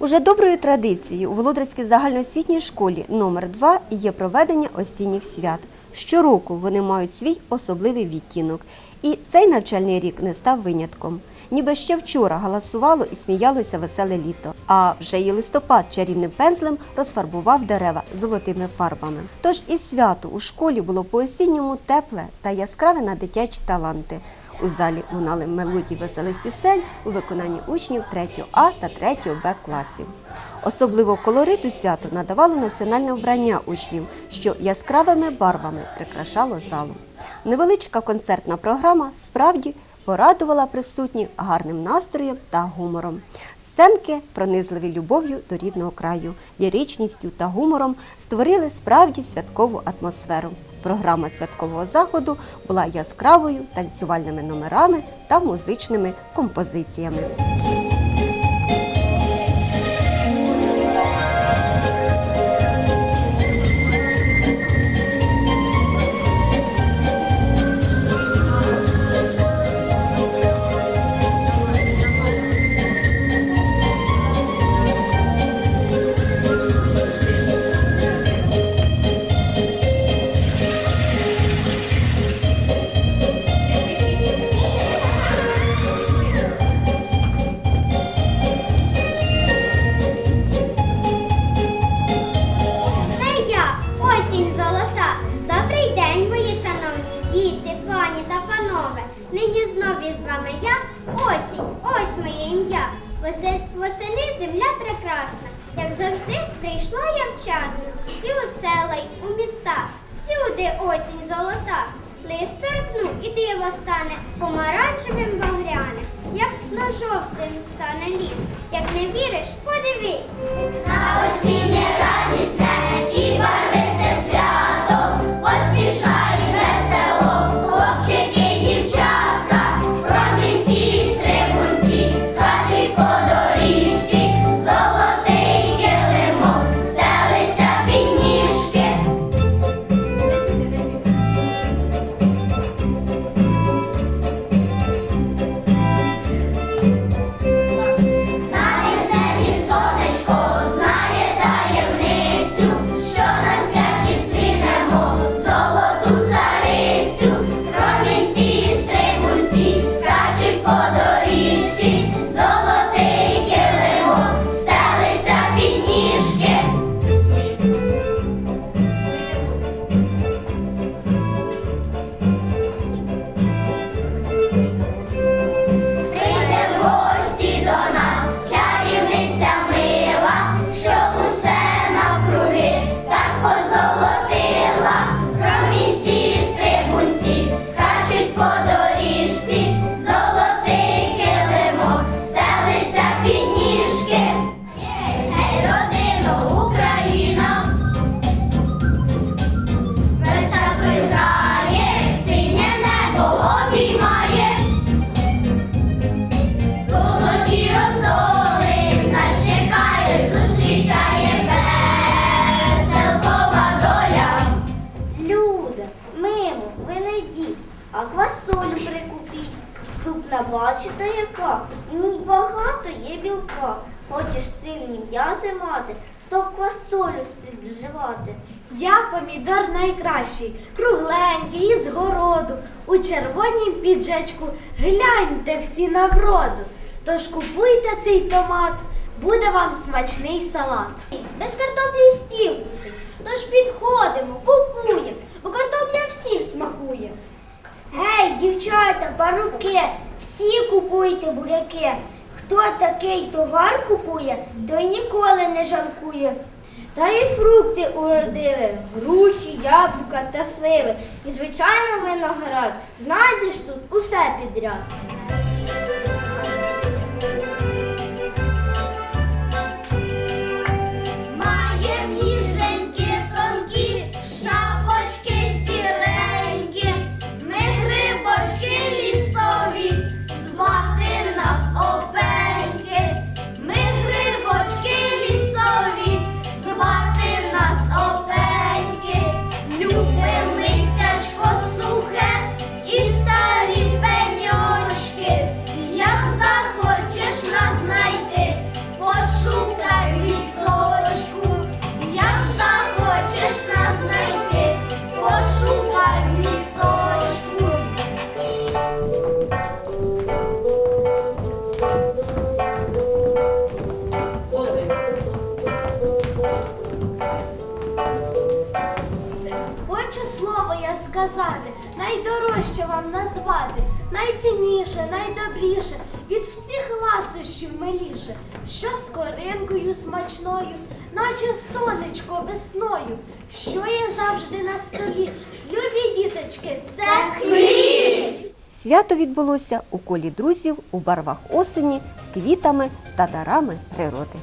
Уже доброю традицією у Володарській загальноосвітній школі номер 2 є проведення осінніх свят. Щороку вони мають свій особливий відтінок. І цей навчальний рік не став винятком. Ніби ще вчора галасувало і сміялося веселе літо. А вже і листопад чарівним пензлем розфарбував дерева золотими фарбами. Тож і свято у школі було по-осінньому тепле та яскраве на дитячі таланти. У залі лунали мелодії веселих пісень у виконанні учнів 3 А та 3 Б класів. Особливо колориту свято надавало національне вбрання учнів, що яскравими барвами прикрашало залу. Невеличка концертна програма справді порадувала присутніх гарним настроєм та гумором. Сценки, пронизливі любов'ю до рідного краю, ліричністю та гумором створили справді святкову атмосферу. Програма святкового заходу була яскравою танцювальними номерами та музичними композиціями. Діти, пані та панове. Нині знов із вами я, осінь, ось моє ім'я. Восени земля прекрасна. Як завжди, прийшла я вчасно. І у села, й у міста. Всюди осінь золота. Лист торкну і диво стане помаранчевим багряним. Як на жовтим стане ліс. Як не віриш, подивись. На осіннє радісне Бачите яка? В ній багато є білка. Хочеш сильні м'язи мати, то квасолю слід вживати. Я помідор найкращий, кругленький із городу, у червонім піджачку гляньте всі на вроду. Тож купуйте цей томат, буде вам смачний салат. Без картоплі стіл пустить. Тож підходимо, купуємо, бо картопля всім смакує. Гей, дівчата, парубки, всі купуйте буряки. Хто такий товар купує, той ніколи не жалкує. Та і фрукти уродили, груші, яблука та сливи. І, звичайно, виноград. Знайдеш тут усе підряд. Найдорожче вам назвати, найцінніше, найдобріше, від всіх ласощів миліше, що з коринкою смачною, наче сонечко весною, що є завжди на столі. Любі діточки, це хліб! Свято відбулося у колі друзів у барвах осені з квітами та дарами природи.